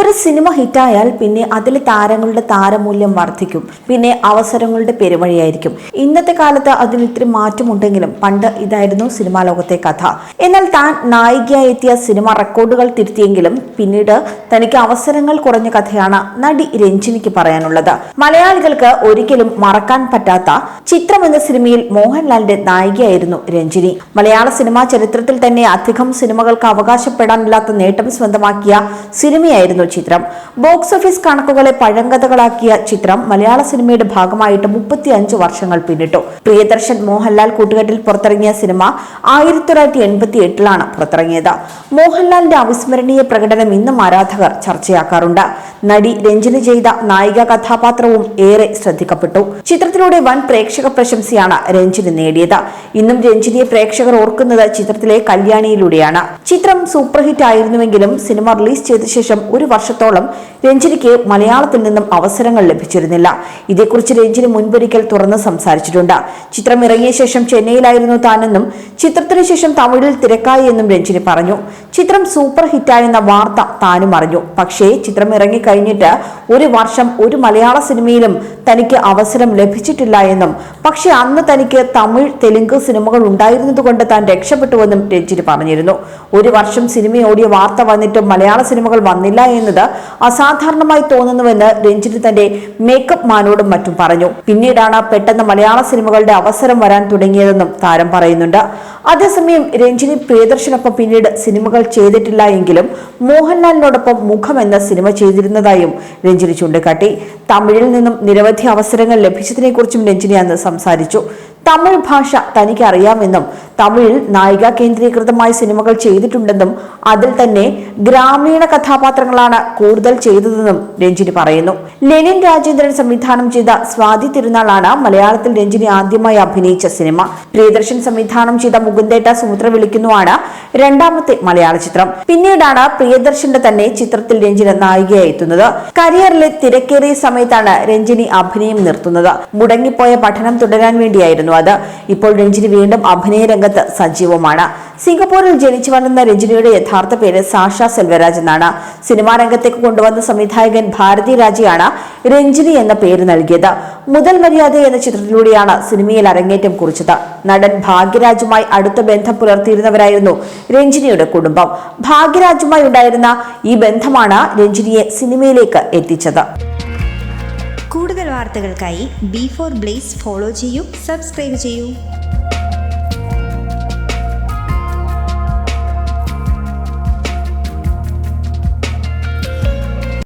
ഒരു സിനിമ ഹിറ്റായാൽ പിന്നെ അതിലെ താരങ്ങളുടെ താരമൂല്യം വർദ്ധിക്കും. പിന്നെ അവസരങ്ങളുടെ പെരുവഴിയായിരിക്കും. ഇന്നത്തെ കാലത്ത് അതിന് ഇത്തിരി മാറ്റമുണ്ടെങ്കിലും പണ്ട് ഇതായിരുന്നു സിനിമാ ലോകത്തെ കഥ. എന്നാൽ താൻ നായികയായി എത്തിയ സിനിമ റെക്കോർഡുകൾ തിരുത്തിയെങ്കിലും പിന്നീട് തനിക്ക് അവസരങ്ങൾ കുറഞ്ഞ കഥയാണ് നടി രഞ്ജിനിക്ക് പറയാനുള്ളത്. മലയാളികൾക്ക് ഒരിക്കലും മറക്കാൻ പറ്റാത്ത ചിത്രം എന്ന സിനിമയിൽ മോഹൻലാലിന്റെ നായികയായിരുന്നു രഞ്ജിനി. മലയാള സിനിമാ ചരിത്രത്തിൽ തന്നെ അധികം സിനിമകൾക്ക് അവകാശപ്പെടാനില്ലാത്ത നേട്ടം സ്വന്തമാക്കിയ സിനിമയായിരുന്നു ചിത്രം. ബോക്സ് ഓഫീസ് കണക്കുകളെ പഴങ്കഥകളാക്കിയ ചിത്രം മലയാള സിനിമയുടെ ഭാഗമായിട്ട് മുപ്പത്തി അഞ്ച് വർഷങ്ങൾ പിന്നിട്ടു. പ്രിയദർശൻ മോഹൻലാൽ കൂട്ടുകെട്ടിൽ പുറത്തിറങ്ങിയ സിനിമ ആയിരത്തി തൊള്ളായിരത്തി എൺപത്തി എട്ടിലാണ് പുറത്തിറങ്ങിയത്. മോഹൻലാലിന്റെ അവിസ്മരണീയ പ്രകടനം ഇന്നും ആരാധകർ ചർച്ചയാക്കാറുണ്ട്. നടി രഞ്ജിനി ചെയ്ത നായിക കഥാപാത്രവും ഏറെ ശ്രദ്ധിക്കപ്പെട്ടു. ചിത്രത്തിലൂടെ വൻ പ്രേക്ഷക പ്രശംസയാണ് രഞ്ജിനി നേടിയത്. ഇന്നും രഞ്ജിനിയെ പ്രേക്ഷകർ ഓർക്കുന്നത് ചിത്രത്തിലെ കല്യാണിയിലൂടെയാണ്. ചിത്രം സൂപ്പർ ഹിറ്റ് ആയിരുന്നുവെങ്കിലും സിനിമ റിലീസ് ചെയ്ത ശേഷം ഒരു വർഷത്തോളം രഞ്ജിനിക്ക് മലയാളത്തിൽ നിന്നും അവസരങ്ങൾ ലഭിച്ചിരുന്നില്ല. ഇതേക്കുറിച്ച് രഞ്ജിനി മുൻപൊരിക്കൽ തുറന്ന് സംസാരിച്ചിട്ടുണ്ട്. ചിത്രം ഇറങ്ങിയ ശേഷം ചെന്നൈയിലായിരുന്നു താനെന്നും ചിത്രത്തിന് ശേഷം തമിഴിൽ തിരക്കായി എന്നും രഞ്ജിനി പറഞ്ഞു. ചിത്രം സൂപ്പർ ഹിറ്റായെന്ന വാർത്ത താനും അറിഞ്ഞു. പക്ഷേ ചിത്രം ഇറങ്ങിക്കഴിഞ്ഞിട്ട് ഒരു വർഷം ഒരു മലയാള സിനിമയിലും തനിക്ക് അവസരം ലഭിച്ചിട്ടില്ല എന്നും പക്ഷെ അന്ന് തനിക്ക് തമിഴ് തെലുങ്ക് സിനിമകൾ ഉണ്ടായിരുന്നതുകൊണ്ട് താൻ രക്ഷപ്പെട്ടുവെന്നും രഞ്ജിനി പറഞ്ഞിരുന്നു. ഒരു വർഷം സിനിമ ഓടിയ വാർത്ത വന്നിട്ടും മലയാള സിനിമകൾ വന്നില്ല എന്നത് അസാധാരണമായി തോന്നുന്നുവെന്ന് രഞ്ജിനി തന്റെ മേക്കപ്പ് മാനോടും മറ്റും പറഞ്ഞു. പിന്നീടാണ് പെട്ടെന്ന് മലയാള സിനിമകളുടെ അവസരം വരാൻ തുടങ്ങിയതെന്നും താരം പറയുന്നുണ്ട്. അതേസമയം രഞ്ജിനി പ്രിയദർശനൊപ്പം പിന്നീട് സിനിമകൾ ചെയ്തിട്ടില്ല എങ്കിലും മോഹൻലാലിനോടൊപ്പം മുഖം എന്ന സിനിമ ചെയ്തിരുന്നതായും രഞ്ജിനി ചൂണ്ടിക്കാട്ടി. തമിഴിൽ നിന്നും നിരവധി അവസരങ്ങൾ ലഭിച്ചതിനെക്കുറിച്ചും രഞ്ജിനി അന്ന് സംസാരിച്ചു. തമിഴ് ഭാഷ തനിക്ക് അറിയാമെന്നും തമിഴിൽ നായിക കേന്ദ്രീകൃതമായ സിനിമകൾ ചെയ്തിട്ടുണ്ടെന്നും അതിൽ തന്നെ ഗ്രാമീണ കഥാപാത്രങ്ങളാണ് കൂടുതൽ ചെയ്തതെന്നും രഞ്ജിനി പറയുന്നു. ലെനിൻ രാജേന്ദ്രൻ സംവിധാനം ചെയ്ത സ്വാതി തിരുനാളാണ് മലയാളത്തിൽ രഞ്ജിനി ആദ്യമായി അഭിനയിച്ച സിനിമ. പ്രിയദർശൻ സംവിധാനം ചെയ്ത മുകുന്ദേട്ട സൂത്ര വിളിക്കുന്നുവാണ് രണ്ടാമത്തെ മലയാള ചിത്രം. പിന്നീടാണ് പ്രിയദർശന്റെ തന്നെ ചിത്രത്തിൽ രഞ്ജിനി നായികയായി എത്തുന്നത്. കരിയറിലെ തിരക്കേറിയ സമയത്താണ് രഞ്ജിനി അഭിനയം നിർത്തുന്നത്. മുടങ്ങിപ്പോയ പഠനം തുടരാൻ വേണ്ടിയായിരുന്നു അത്. ഇപ്പോൾ രഞ്ജിനി വീണ്ടും അഭിനയ രംഗത്ത് സജീവമാണ്. സിംഗപ്പൂരിൽ ജനിച്ചു വളർന്ന രജനിയുടെ യഥാർത്ഥ പേര് സാഷ സെൽവരാജ് എന്നാണ്. സിനിമാ രംഗത്തേക്ക് കൊണ്ടുവന്ന സംവിധായകൻ ഭാരതി രാജയാണ് രഞ്ജിനി എന്ന പേര് നൽകിയത്. മുതൽ മര്യാദ എന്ന ചിത്രത്തിലൂടെയാണ് സിനിമയിൽ അരങ്ങേറ്റം കുറിച്ചത്. നടൻ ഭാഗ്യരാജുമായി അടുത്ത ബന്ധം പുലർത്തിയിരുന്നവരായിരുന്നു രഞ്ജിനിയുടെ കുടുംബം. ഭാഗ്യരാജുമായി ഉണ്ടായിരുന്ന ഈ ബന്ധമാണ് രഞ്ജിനിയെ സിനിമയിലേക്ക് എത്തിച്ചത്. കൂടുതൽ വാർത്തകൾക്കായി ബി ഫോർ ബ്ലേസ് ഫോളോ ചെയ്യൂ സബ്സ്ക്രൈബ് ചെയ്യൂ.